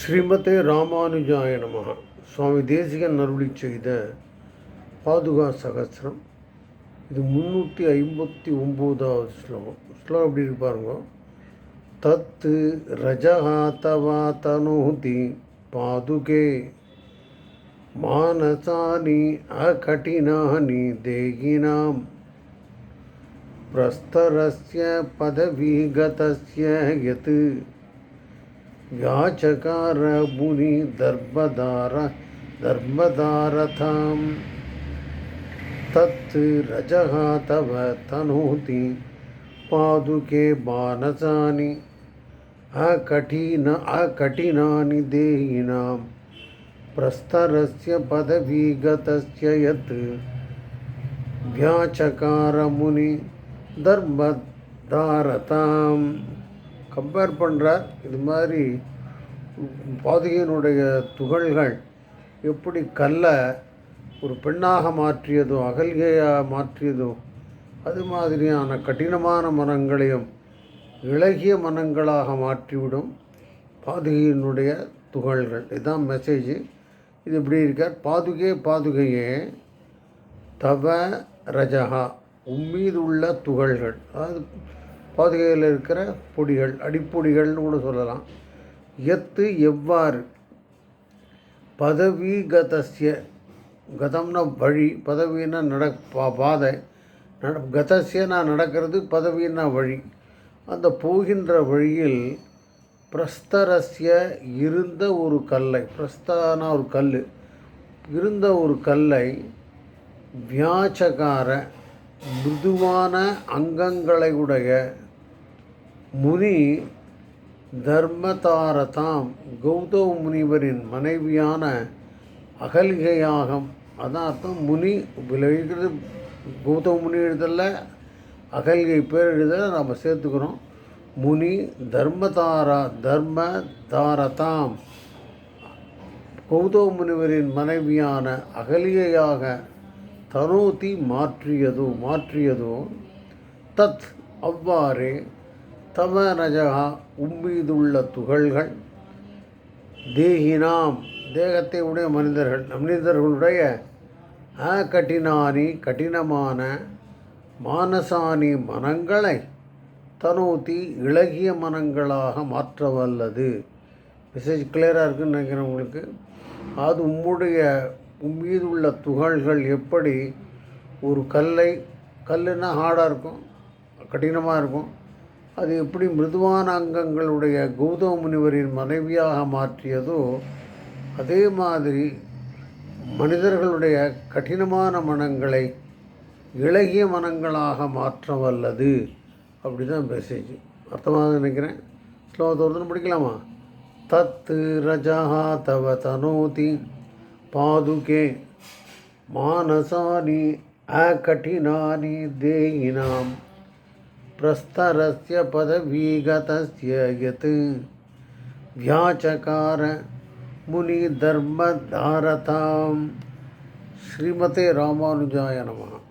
ஸ்ரீமதே ராமானுஜாய நமக. சுவாமி தேசிகன் அருளி செய்த பாதுகா சகசிரம். இது முந்நூற்றி ஐம்பத்தி ஒம்போதாவது ஸ்லோகம். ஸ்லோகம் எப்படி இருப்பாருங்க தத்து ரஜகா தவா தனோதி பாதுகே. மானசானி அகடினானி தேகினாம். பிரஸ்தரஸ்ய பதவி கதஸ்ய व्याचकार मुनिदर्भदार दर्भदार तत् रजः तव तनोति, पादुके बाणसानि। अकठिन, अकठिनानि देहिनां प्रस्तरस्य पदवीगतस्य यत् व्याचकारमुनिदर्भदारताम् கம்பேர் பண்ணுறார் இது மாதிரி பாதுகையினுடைய துகள்கள் எப்படி கல்லை ஒரு பெண்ணாக மாற்றியதோ அகல்கையாக மாற்றியதோ அது மாதிரியான கடினமான மனங்களையும் இளகிய மனங்களாக மாற்றிவிடும் பாதுகையினுடைய துகள்கள். இதுதான் மெசேஜ் இது இப்படி இருக்கார்? பாதுகே பாதுகையே தவ ரஜகா உம்மீது உள்ள துகள்கள். அதாவது பாதுகையில் இருக்கிற பொடிகள் அடிப்பொடிகள்னு கூட சொல்லலாம். எத்து எவ்வாறு? பதவி கதம்னா வழி பதவின்னா நட பா பாதை நட கதஸ்ய நான் நடக்கிறது பதவின்னா வழி. அந்த போகின்ற வழியில் பிரஸ்தரஸ்ய இருந்த ஒரு கல்லை பிரஸ்தானா ஒரு கல் இருந்த ஒரு கல்லை வியாச்சகார மிருதுவான அங்கங்களை உடைய முனி தர்மதாரதாம் கௌதம முனிவரின் மனைவியான அகலிகையாகம். அதான் அர்த்தம் முனி விளைவிக்கிறது கௌதம முனி எழுதல அகல்கை பேர் எழுதல நம்ம சேர்த்துக்கிறோம். முனி தர்மதாரா தர்ம தாரதாம் கௌதம முனிவரின் மனைவியான அகலிகையாக தனோதி மாற்றியதோ மாற்றியதோ தத் அவ்வாறே தமரஜகா உம்மீதுள்ள துகள்கள். தேகினாம் தேகத்தை உடைய மனிதர்கள் மனிதர்களுடைய அகடினானி கடினமான மானசானி மனங்களை தனோத்தி இளகிய மனங்களாக மாற்ற வல்லது மெசேஜ் கிளியராக இருக்குன்னு நினைக்கிறேன் உங்களுக்கு. அது உம்முடைய உம்மீது உள்ள துகள்கள் எப்படி ஒரு கல்லை கல்லுன்னா ஹார்டாக இருக்கும் கடினமாக இருக்கும். அது எப்படி மிருதுவான அங்கங்களுடைய கௌதம முனிவரின் மனைவியாக மாற்றியதோ அதே மாதிரி மனிதர்களுடைய கடினமான மனங்களை இளகிய மனங்களாக மாற்ற வல்லது அப்படி தான் மெசேஜ் அர்த்தமாக நினைக்கிறேன்? ஸ்லோகத்தை ஒருத்தனை படிக்கலாமா? தத்து ரஜா தவ தனோதி पादुके मानसानि अकठिनानि देहिनां प्रस्तरस्य पदवीगतस्य यत् व्याचकार मुनिधर्मधारतां। श्रीमते रामानुजाय नमः।